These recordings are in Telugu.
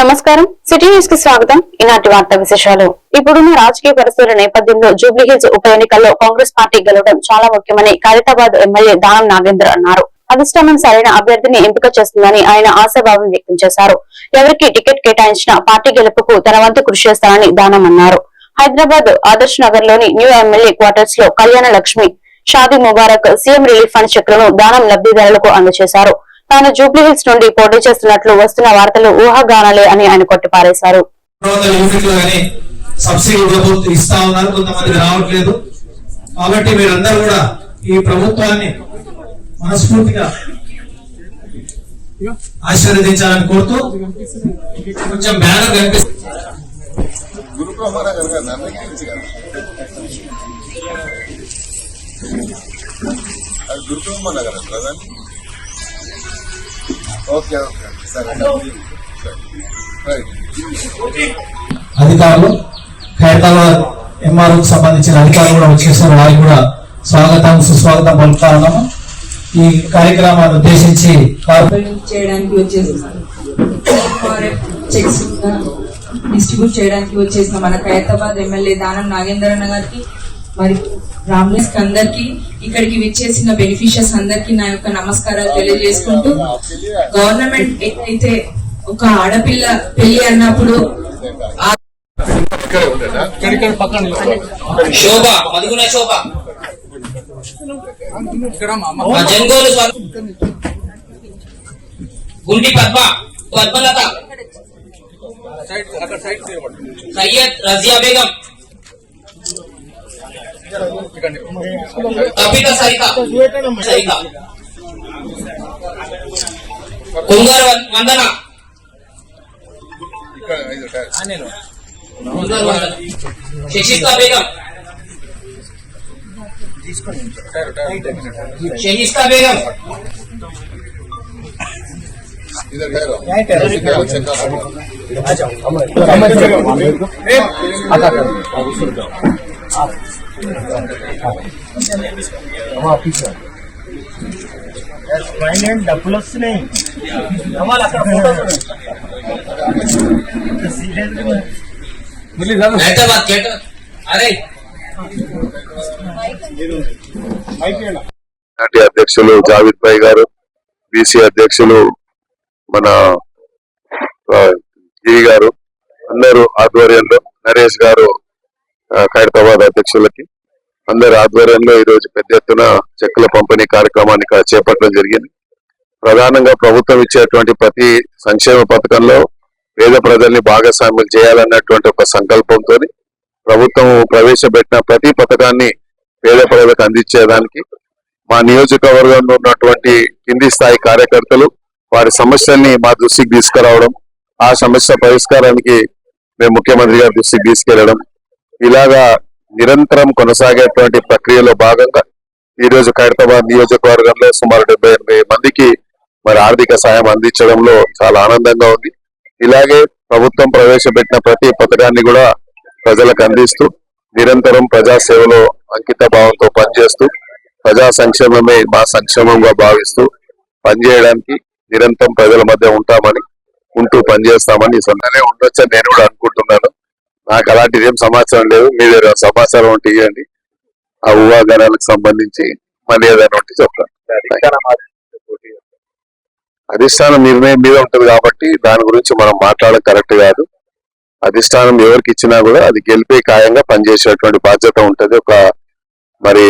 నమస్కారం. సిటీ న్యూస్కి స్వాగతం. ఈనాటి వార్తా విశేషాలు. ఇప్పుడున్న రాజకీయ పరిస్థితుల నేపథ్యంలో జూబ్లీహిల్స్ ఉప ఎన్నికల్లో కాంగ్రెస్ పార్టీ గెలవడం చాలా ముఖ్యమని ఖైరతాబాద్ ఎమ్మెల్యే దానం నాగేంద్ర అన్నారు. అధిష్టానం సరైన అభ్యర్థిని ఎంపిక చేస్తుందని ఆయన ఆశాభావం వ్యక్తం చేశారు. ఎవరికి టికెట్ కేటాయించినా పార్టీ గెలుపుకు తన వంతు కృషి చేస్తానని దానం అన్నారు. హైదరాబాద్ ఆదర్శ్ నగర్లోని న్యూ ఎమ్మెల్యే క్వార్టర్స్లో Kalyana Lakshmi Shaadi Mubarak CM relief fund చెక్లను దానం లబ్దిదారులకు అందజేశారు. తాను జూబ్లీహిల్స్ నుండి పోటీ చేస్తున్నట్లు వస్తున్న వార్తలు ఊహాగానాలే అని ఆయన కొట్టిపారేశారు. కాబట్టి మీరందరూ కూడా ఈ ప్రభుత్వాన్ని మనస్ఫూర్తిగా ఆశీర్వదించాలని కోరుతూ కొంచెం బ్యానర్ కనిపిస్తుంది. Okay okay. సరే. రైట్ అధికారులు ఖైరతాబాద్ ఎంఆర్ఓకి సంబంధించిన అధికారులు కూడా వచ్చేసారు. వారికి కూడా స్వాగతం సుస్వాగతం పలుకుతా ఉన్నాము. ఈ కార్యక్రమాన్ని ఉద్దేశించి చేయడానికి చెక్స్ డిస్ట్రిబ్యూట్ చేయడానికి వచ్చేసిన మన ఖైరతాబాద్ ఎమ్మెల్యే దానం నాగేందర్ అన్న గారికి మరి రామ్లేస్ అందరికి ఇక్కడికి విచ్చేసిన బెనిఫిషియర్స్ అందరికి నా యొక్క నమస్కారాలు తెలియజేసుకుంటూ గవర్నమెంట్ ఏదైతే ఒక ఆడపిల్ల పెళ్ళి అన్నప్పుడు ఆ ఇక్కడే ఉండేదా శోభ మధుగుణ శోభ. మా జంగోలు స్వామి. గుంటి పద్మ పద్మలత. సయ్యద్ రజియా బేగం. కపిత సరిత సరిత కొంగారు వందన కొంగారు వందన శశిస్తా బేగం షహిస్తా బేగం ఇదర్ డబ్బులు వస్తున్నాయి పార్టీ అధ్యక్షులు జావిద్ భాయ్ గారు బీసీ అధ్యక్షులు మన జీ గారు అందరూ ఆధ్వర్యంలో నరేష్ గారు ఖైరతాబాద్ అధ్యక్షులకి అందరి ఆధ్వర్యంలో ఈరోజు పెద్ద ఎత్తున చెక్కుల పంపిణీ కార్యక్రమాన్ని చేపట్టడం జరిగింది. ప్రధానంగా ప్రభుత్వం ఇచ్చేటువంటి ప్రతి సంక్షేమ పథకంలో పేద ప్రజల్ని భాగస్వామ్యం చేయాలన్నటువంటి ఒక సంకల్పంతో ప్రభుత్వం ప్రవేశపెట్టిన ప్రతి పథకాన్ని పేద ప్రజలకు అందించేదానికి మా నియోజకవర్గంలో ఉన్నటువంటి కింది స్థాయి కార్యకర్తలు వారి సమస్యల్ని మా దృష్టికి తీసుకురావడం ఆ సమస్య పరిష్కారానికి మేము ముఖ్యమంత్రి గారి దృష్టికి తీసుకెళ్ళడం ఇలాగా నిరంతరం కొనసాగేటువంటి ప్రక్రియలో భాగంగా ఈ రోజు ఖైరతాబాద్ నియోజకవర్గంలో సుమారు డెబ్బై ఎనభై మందికి మరి ఆర్థిక సాయం అందించడంలో చాలా ఆనందంగా ఉంది. ఇలాగే ప్రభుత్వం ప్రవేశపెట్టిన ప్రతి పథకాన్ని కూడా ప్రజలకు అందిస్తూ నిరంతరం ప్రజా సేవలో అంకిత భావంతో పనిచేస్తూ ప్రజా సంక్షేమమే మా సంక్షేమంగా భావిస్తూ పనిచేయడానికి నిరంతరం ప్రజల మధ్య ఉంటామని ఉంటూ పనిచేస్తామని సొంతనే ఉండొచ్చని నేను కూడా అనుకుంటున్నాను. నాకు అలాంటిది ఏం సమాచారం లేదు. మీ దగ్గర సమాచారం ఉంటే ఇవ్వండి ఆ ఊహాగానాలకు సంబంధించి మళ్ళీ ఏదైనా ఉంటే చెప్పండి. అధిష్టానం నిర్ణయం మీద ఉంటుంది కాబట్టి దాని గురించి మనం మాట్లాడడం కరెక్ట్ కాదు. అధిష్టానం ఎవరికి ఇచ్చినా కూడా అది గెలిపే ఖాయంగా పనిచేసేటువంటి బాధ్యత ఉంటుంది. ఒక మరి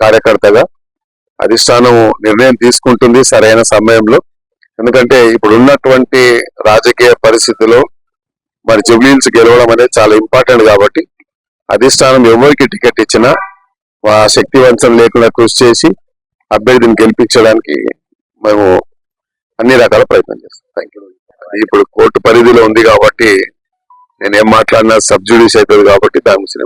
కార్యకర్తగా అధిష్టానం నిర్ణయం తీసుకుంటుంది సరైన సమయంలో. ఎందుకంటే ఇప్పుడు ఉన్నటువంటి రాజకీయ పరిస్థితిలో మరి జుబ్లీన్స్ గెలవడం అనేది చాలా ఇంపార్టెంట్ కాబట్టి అధిష్టానం ఎవరికి టికెట్ ఇచ్చినా ఆ శక్తివంతం లేకుండా కృషి చేసి అభ్యర్థిని గెలిపించడానికి మేము అన్ని రకాల ప్రయత్నం చేస్తాం. థ్యాంక్ యూ ఇప్పుడు కోర్టు పరిధిలో ఉంది కాబట్టి నేను ఏం మాట్లాడినా సబ్జుడీస్ అవుతుంది కాబట్టి దాని గురించి